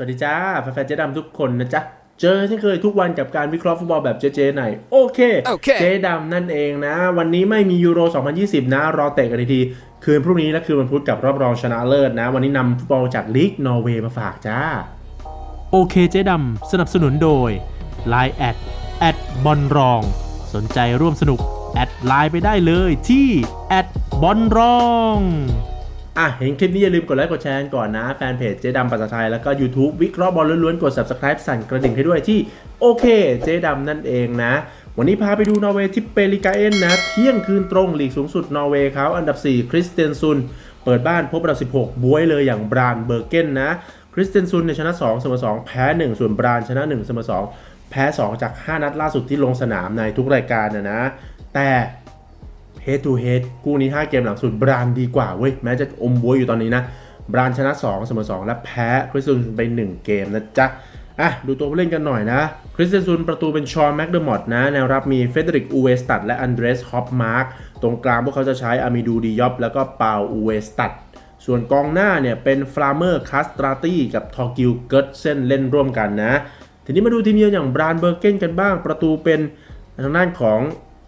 สวัสดีจ้า แฟนๆเจ๊ดำทุกคนนะจ๊ะ เจอเช่นเคยทุกวันกับการวิเคราะห์ฟุตบอลแบบเจ๊ๆหน่อยโอเคโอเคเจ๊ดำนั่นเองนะ วันนี้ไม่มียูโร 2020 นะ รอเตะกันอีกทีคืนพรุ่งนี้และคืนวันพุธกับรอบรองชนะเลิศนะ วันนี้นำฟุตบอลจากลีกนอร์เวย์มาฝากจ้า โอเคเจ๊ดำสนับสนุนโดย Line แอดแอดบอลรอง สนใจร่วมสนุก แอดไลน์ไปได้เลยที่แอดบอลรอง อะเห็นคลิปนี้อย่าลืมกดไลค์กดแชร์ก่อนนะ แฟนเพจเจ๊ดำภาษาไทย แล้วก็ YouTube วิเคราะห์บอลล้วนๆ กด Subscribe สั่นกระดิ่งให้ด้วยที่โอเคเจ๊ดำนั่นเองนะ วันนี้พาไปดูนอร์เวย์ที่เปริกาเอนนะ เที่ยงคืนตรงลีกสูงสุดนอร์เวย์เขาอันดับ 4 คริสเตนซุน เปิดบ้านพบอันดับ 16 บวยเลยอย่างบรานเบอร์เกนนะคริสเตนซุนในชนะ2เสมอ2แพ้ 1 ส่วนบรานชนะ1เสมอ2แพ้ 2 จาก 5 นัดล่าสุดที่ลงสนามในทุกรายการนะนะแต่ head to head คู่นี้ 5 เกมหลังสุดบรานดีกว่าเว้ยแม้จะอมบวยอยู่ตอนนี้นะบรานชนะ 2 เสมอ 2 และแพ้คริสตนซุนไป 1 เกมนะจ๊ะอะดูตัวผู้เล่นกันหน่อยนะ คริสเตนซุนประตูเป็นชอนแม็กเดอร์มอตนะ แนวรับมีเฟเดริกอูเวสตัดและอันเดรสฮอปมาร์กตรงกลางพวกเขาจะใช้อามิดูดิยอบแล้วก็เปาอูเวสตัดส่วนกองหน้าเนี่ยเป็นฟลาเมอร์คาสตราตี้กับทอร์กิลเกิร์ตเซนเล่นร่วมกันนะ ทีนี้มาดูทีมเยือนอย่างบรานเบอร์เกนกันบ้าง ประตูเป็นทางด้านของ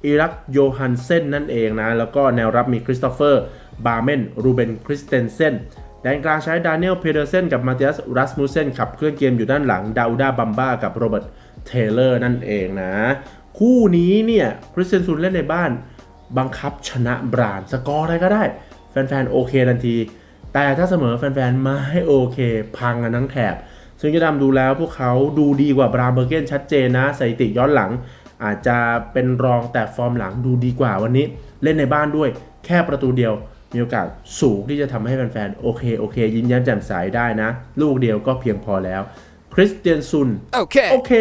อิรักโยฮันเซนนั่นเองนะ แล้วก็แนวรับมีคริสโตเฟอร์บาร์เมนรูเบนคริสเตนเซนแดนกลางใช้ดานิเอลเพเดอร์เซนกับมาเตียสรัสมูเซนขับเคลื่อนเกมอยู่ด้านหลังดาอูดาบัมบ้ากับโรเบิร์ตเทเลอร์นั่นเองนะ คู่นี้เนี่ยคริสเตนซุนเล่นในบ้าน บังคับชนะบรานสกอร์อะไรก็ได้ แฟนๆ โอเคทันที แต่ถ้าเสมอแฟนๆไม่โอเค พังกันทั้งแถบซึ่งจะดำดูแล้วพวกเขาดูดีกว่าบราเบอร์เกนชัดเจนนะสถิติย้อนหลัง อาจจะเป็นรองแต่ฟอร์มหลังดูดีกว่าวันนี้ เล่นในบ้านด้วยแค่ประตูเดียว มีโอกาสสูงที่จะทำให้แฟนๆ โอเค โอเค ยิ้มแย้มแจ่มใสได้นะ ลูกเดียวก็เพียงพอแล้วคริสเตียนซุน Okay. โอเค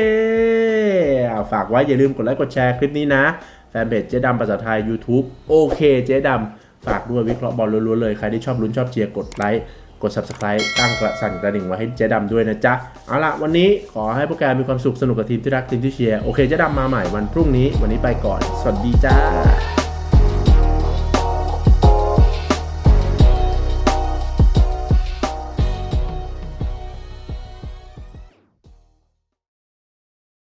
อะฝากไว้อย่าลืมกดไลค์กดแชร์คลิปนี้นะ แฟนเพจเจ๊ดำภาษาไทย YouTube โอเค เจ๊ดำฝากด้วยวิเคราะห์บอลล้วนๆเลย ใครที่ชอบลุ้นชอบเชียร์กดไลค์ กด Subscribe ตั้งกระสั่นกระดิ่งไว้ให้เจ๊ดำด้วยนะจ๊ะ เอาละวันนี้ขอให้พวกแกมีความสุขสนุกกับทีมที่รักทีมที่เชียร์ โอเคเจ๊ดำมาใหม่วันพรุ่งนี้ วันนี้ไปก่อน สวัสดีจ้า